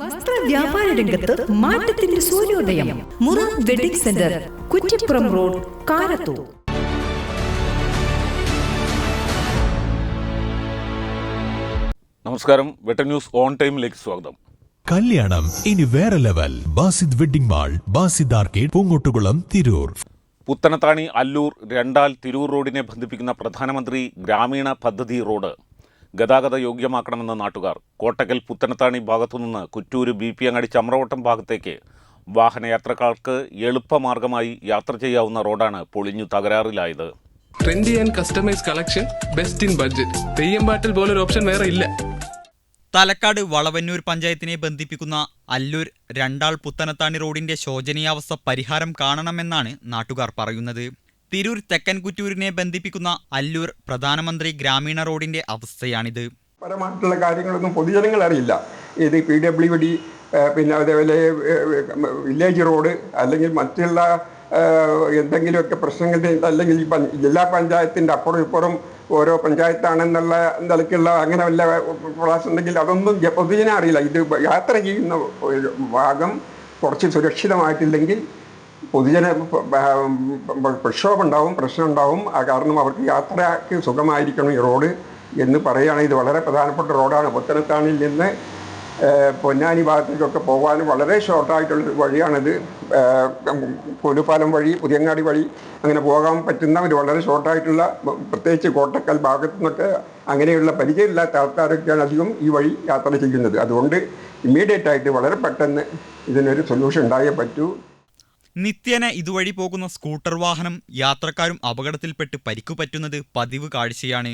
വസ്ത്ര വ്യാപാര രംഗത്ത് മാറ്റത്തിന്റെ സൂര്യോദയം. മുറ wedding centre Kuttippuram road Karathur. നമസ്കാരം. വെട്ടർ ന്യൂസ് ഓൺ ടൈമിലേക്ക് സ്വാഗതം. കല്യാണം ഇനി വേറെ level. Basid wedding mall Basid arcade Poongottukulam Tirur. Puthanathani Alloor രണ്ടാൽ Tirur റോഡിനെ ബന്ധിപ്പിക്കുന്ന പ്രധാനമന്ത്രി ഗ്രാമീണ പദ്ധതി റോഡ്. ഗതാഗത യോഗ്യമാക്കണമെന്ന് നാട്ടുകാർ. കോട്ടക്കൽ പുത്തനത്താണി ഭാഗത്തുനിന്ന് കുറ്റൂര് ബി പി അങ്ങാടി ചമ്രവട്ടം ഭാഗത്തേക്ക് വാഹനയാത്രക്കാർക്ക് എളുപ്പമാർഗമായി യാത്ര ചെയ്യാവുന്ന റോഡാണ് പൊളിഞ്ഞു തകരാറിലായത്. Trendy and customise collection best in budget Theyyam പാട്ടിൽ പോലൊരു ഓപ്ഷൻ വേറെ ഇല്ല. തലക്കാട് വളവന്നൂർ പഞ്ചായത്തിനെ ബന്ധിപ്പിക്കുന്ന അല്ലൂർ രണ്ടാൾ പുത്തനത്താണി റോഡിന്റെ ശോചനീയാവസ്ഥ പരിഹാരം കാണണമെന്നാണ് നാട്ടുകാർ പറയുന്നത്. തിരൂർ തെക്കൻ കുറ്റൂരിനെ ബന്ധിപ്പിക്കുന്ന അല്ലൂർ പ്രധാനമന്ത്രി ഗ്രാമീണ റോഡിന്റെ അവസ്ഥയാണിത്. പരമായിട്ടുള്ള കാര്യങ്ങളൊന്നും പൊതുജനങ്ങൾ അറിയില്ല. ഇത് പി ഡബ്ല്യു ഡി പിന്നെ അതേപോലെ വില്ലേജ് റോഡ് അല്ലെങ്കിൽ മറ്റുള്ള എന്തെങ്കിലുമൊക്കെ പ്രശ്നങ്ങൾ അല്ലെങ്കിൽ ജില്ലാ പഞ്ചായത്തിന്റെ അപ്പുറം ഇപ്പുറം ഓരോ പഞ്ചായത്താണെന്നുള്ള നിലയ്ക്കുള്ള അങ്ങനെ വല്ല പ്രാവശ്യം ഉണ്ടെങ്കിൽ അതൊന്നും പൊതുജന അറിയില്ല. ഇത് യാത്ര ചെയ്യുന്ന ഭാഗം കുറച്ച് സുരക്ഷിതമായിട്ടില്ലെങ്കിൽ പൊതുജന പ്രക്ഷോഭം ഉണ്ടാവും പ്രശ്നം ഉണ്ടാവും കാരണം അവർക്ക് യാത്രയ്ക്ക് സുഖമായിരിക്കണം ഈ റോഡ് എന്ന് പറയുകയാണെങ്കിൽ ഇത് വളരെ പ്രധാനപ്പെട്ട റോഡാണ്. പുത്തനത്താണിൽ നിന്ന് പൊന്നാനി ഭാഗത്തേക്കൊക്കെ പോകാൻ വളരെ ഷോർട്ടായിട്ടുള്ള വഴിയാണിത്. കൊലുപാലം വഴി പുതിയങ്ങാടി വഴി അങ്ങനെ പോകാൻ പറ്റുന്ന ഒരു വളരെ ഷോർട്ടായിട്ടുള്ള പ്രത്യേകിച്ച് കോട്ടക്കൽ ഭാഗത്തു നിന്നൊക്കെ അങ്ങനെയുള്ള പരിചയമില്ലാത്ത ആൾക്കാരൊക്കെയാണ് അധികം ഈ വഴി യാത്ര ചെയ്യുന്നത്. അതുകൊണ്ട് ഇമ്മീഡിയറ്റ് ആയിട്ട് വളരെ പെട്ടെന്ന് ഇതിനൊരു സൊല്യൂഷൻ ഉണ്ടായേ പറ്റൂ. നിത്യേന ഇതുവഴി പോകുന്ന സ്കൂട്ടർ വാഹനം യാത്രക്കാരും അപകടത്തിൽപ്പെട്ട് പരിക്കു പറ്റുന്നത് പതിവ് കാഴ്ചയാണ്.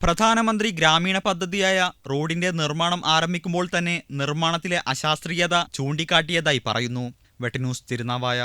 പ്രധാനമന്ത്രി ഗ്രാമീണ പദ്ധതിയായ റോഡിന്റെ നിർമ്മാണം ആരംഭിക്കുമ്പോൾ തന്നെ നിർമ്മാണത്തിലെ അശാസ്ത്രീയത ചൂണ്ടിക്കാട്ടിയതായി പറയുന്നു. വെട്ടന്യൂസ് തിരുനാവായ